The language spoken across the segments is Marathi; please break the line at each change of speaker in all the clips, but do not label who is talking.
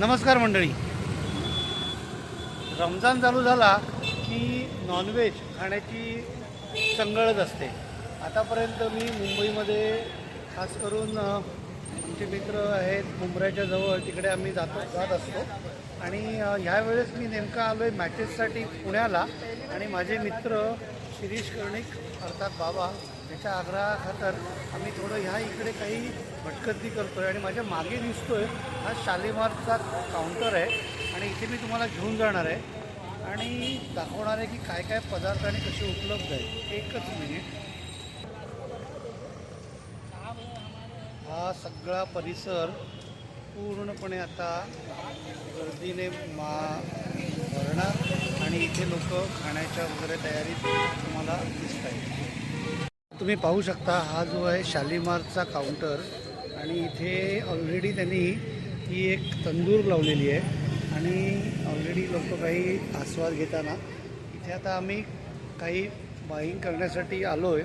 नमस्कार मंडळी. रमजान चालू झाला की नॉनव्हेज खाण्याची संगळच असते. आतापर्यंत मी मुंबईमध्ये खास करून आमचे मित्र आहेत मुंबईच्या जवळ तिकडे आम्ही जातो जात असतो. आणि ह्यावेळेस ह्या वेळेस मी नेमका आलो आहे मॅचेससाठी पुण्याला. आणि माझे मित्र शिरीष कर्णिक अर्थात बाबा त्याच्या आग्रहाखातर आम्ही थोडं ह्या इकडे काही भटकंती करतो आहे आणि माझ्या मागे दिसतो आहे हा शालेमारचा काउंटर आहे आणि इथे मी तुम्हाला घेऊन जाणार आहे. आणि दाखवणार आहे की काय काय पदार्थ आणि कसे उपलब्ध आहेत. एकच मिनिट. हा सगळा परिसर पूर्णपणे आता गर्दीने मा भरणार आणि इथे लोक खाण्याच्या वगैरे तयारीत तुम्हाला तुम्ही पाहू शकता हा जो आहे शालिमारचा काउंटर आणि इथे ऑलरेडी त्यांनी ही एक तंदूर लावलेली आहे आणि ऑलरेडी लोक काही आस्वाद घेताना. इथे आता आम्ही काही बाईंग करण्यासाठी आलो आहे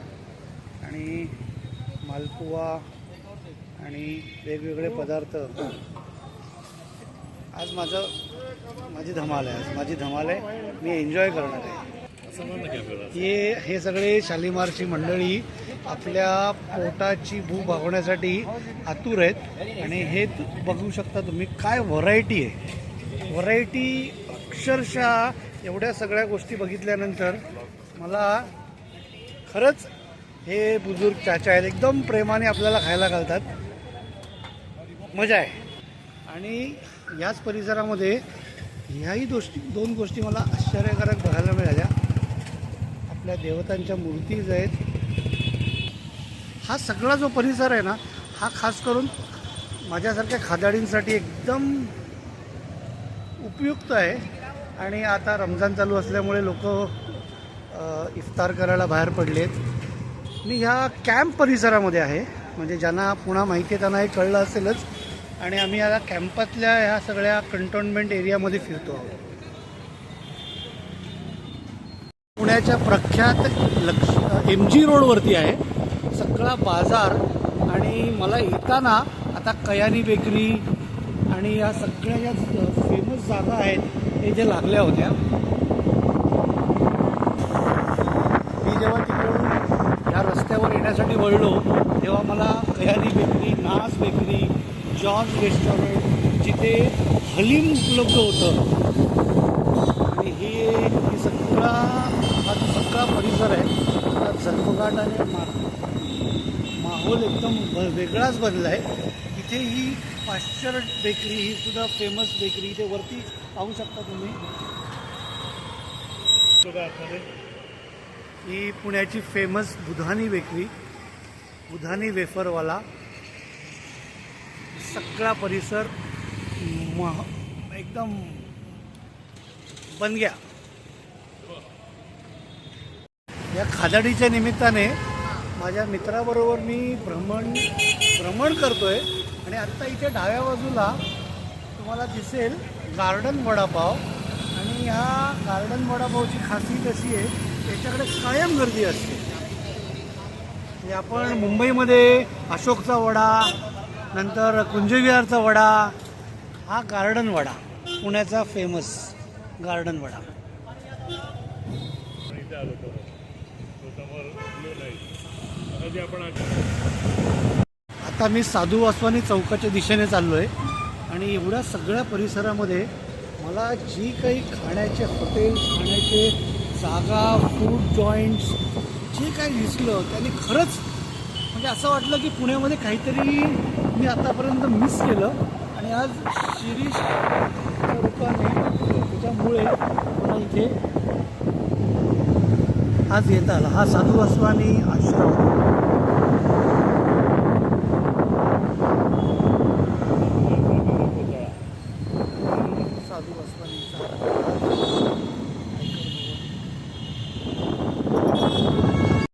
आणि मालपुवा आणि वेगवेगळे पदार्थ. आज माझं माझी धमाल आहे. आज माझी धमाल आहे. मी एन्जॉय करणार आहे. हे हे सगळे शालिमारची मंडळी आपल्या पोटाची भू भागवण्यासाठी आतुर आहेत. आणि हे तु- बघू शकता तुम्ही काय व्हरायटी आहे. व्हरायटी अक्षरशः एवढ्या सगळ्या गोष्टी बघितल्यानंतर मला खरंच हे बुजुर्ग चाचा आहेत एकदम प्रेमाने आपल्याला खायला घालतात. मजा आहे. आणि याच परिसरामध्ये ह्याही गोष्टी दोन गोष्टी मला आश्चर्यकारक बघायला मिळाल्या. आपल्या देवतांच्या मूर्तीज आहेत हा सगळा जो परिसर आहे ना हा खास करून माझ्यासारख्या खादाडींसाठी एकदम उपयुक्त आहे. आणि आता रमजान चालू असल्यामुळे लोक इफ्तार करायला बाहेर पडलेत. मी ह्या कॅम्प परिसरामध्ये आहे. म्हणजे ज्यांना पुन्हा माहिती आहे त्यांना हे कळलं असेलच. आणि आम्ही आता कॅम्पातल्या ह्या सगळ्या कंटोनमेंट एरियामध्ये फिरतो आहोत. पुण्याच्या प्र साक्षात लक्ष एम जी रोडवरती आहे. सगळा बाजार आणि मला येताना आता कयानी बेकरी आणि या सगळ्या ज्या फेमस जागा आहेत हे जे लागल्या होत्या मी जेव्हा तिकडून या रस्त्यावर येण्यासाठी वळलो तेव्हा मला कयानी बेकरी नास बेकरी जॉर्ज रेस्टॉरंट जिथे हलीम उपलब्ध होतं. आणि हे सगळा सगळा परिसर आहे. हा झरपगाट आणि मा माहोल एकदम ब- वेगळाच बनला आहे. इथे ही पाश्चर बेकरी ही सुद्धा फेमस बेकरी. इथे वरती पाहू शकता तुम्ही. ही पुण्याची फेमस बुधानी बेकरी बुधानी वेफरवाला. सगळा परिसर मह एकदम बन गया या खादाडीच्या निमित्ताने माझ्या मित्राबरोबर मी भ्रमण भ्रमण करतो आहे आणि आत्ता इथे डाव्या बाजूला तुम्हाला दिसेल गार्डन वडापाव. आणि ह्या गार्डन वडापावची खासियत अशी आहे त्याच्याकडे कायम गर्दी असते. म्हणजे आपण मुंबईमध्ये अशोकचा वडा नंतर कुंजविहारचा वडा हा गार्डन वडा पुण्याचा फेमस गार्डन वडा. आता मी साधू वासवानी चौकाच्या दिशेने चाललो आहे आणि एवढ्या सगळ्या परिसरामध्ये मला जी काही खाण्याचे हॉटेल्स खाण्याचे जागा फूड जॉईंट्स जे काही दिसलं त्यांनी खरंच म्हणजे असं वाटलं की पुण्यामध्ये काहीतरी मी आतापर्यंत मिस केलं. आणि आज शिरीष रूपाने त्याच्यामुळे मला इथे आज येता आला हा साधू वासवानी आश्रम.